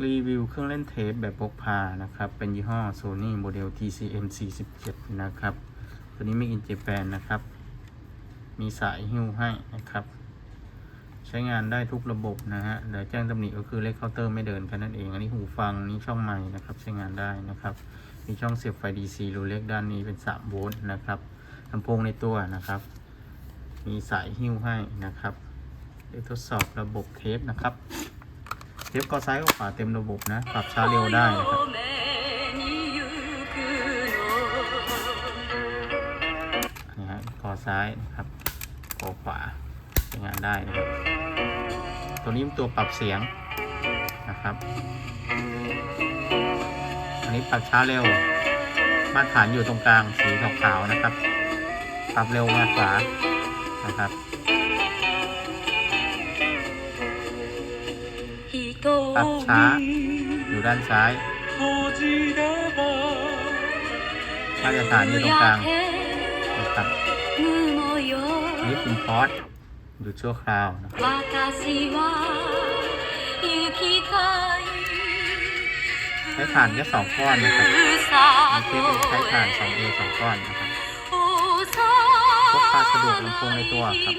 รีวิวเครื่องเล่นเทปแบบพกพานะครับ เป็นยี่ห้อ Sony โมเดล TCM 47นะครับ ตัวนี้ไม่อินเจแปนนะครับ มีสายหิ้วให้นะครับ ใช้งานได้ทุกระบบนะฮะเดี๋ยวแจ้งตำหนิก็คือเลขเคาน์เตอร์ไม่เดินแค่นั้นเอง อันนี้หูฟังนี่ช่องไม้นะครับ ใช้งานได้นะครับ มีช่องเสียบไฟ DC รูเล็กด้านนี้เป็น3โวลต์นะครับลำโพงในตัวนะครับ มีสายหิ้วให้นะครับเดี๋ยวทดสอบระบบเทปนะครับ เทปก็ซ้ายก็ขวาเต็มระบบนะ ปรับช้าเร็วได้นะครับนี่ฮะคอซ้ายนะครับคอขวาใช้งานได้นะครับ ตัวนี้เป็นตัวปรับเสียงนะครับ อันนี้ปรับช้าเร็ว มาตรฐานอยู่ตรงกลางสีขาวๆนะครับ ปรับเร็วมาขวานะครับ ตัดช้า อยู่ด้านซ้ายมาตรฐานอยู่ตรงกลางนะครับนี่เป็นคอรือชั่วคราวนะครับใช้ฐานแค่สองก้อนนะครับเทปใช้ฐาน 2A 2ก้อนนะครับพกพาสะดวกลำโพงในตัวครับ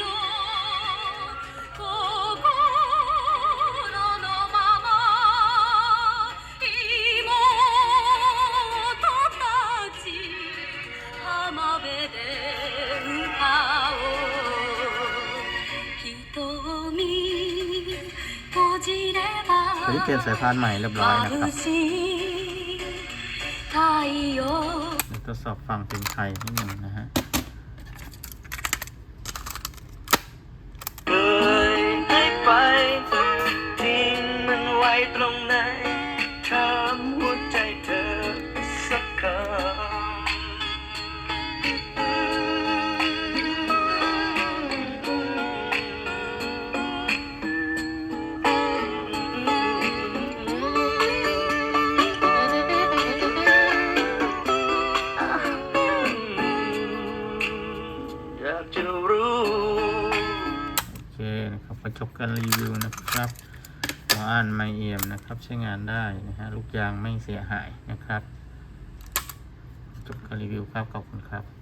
นี่เปลี่ยนสายพานใหม่เรียบร้อยนะครับทดสอบฟังเพลงไทยนิดหนึ่งนะฮะเคยให้ไปทิ้งมันไว้ตรงไหนากจะรู้โอเคนะครับประจบการรีวิวนะครับหัวอ่านไม่เอี่ยมนะครับ ใช้งานได้นะฮะลูกยางไม่เสียหายนะครับจบการรีวิวครับขอบคุณครับ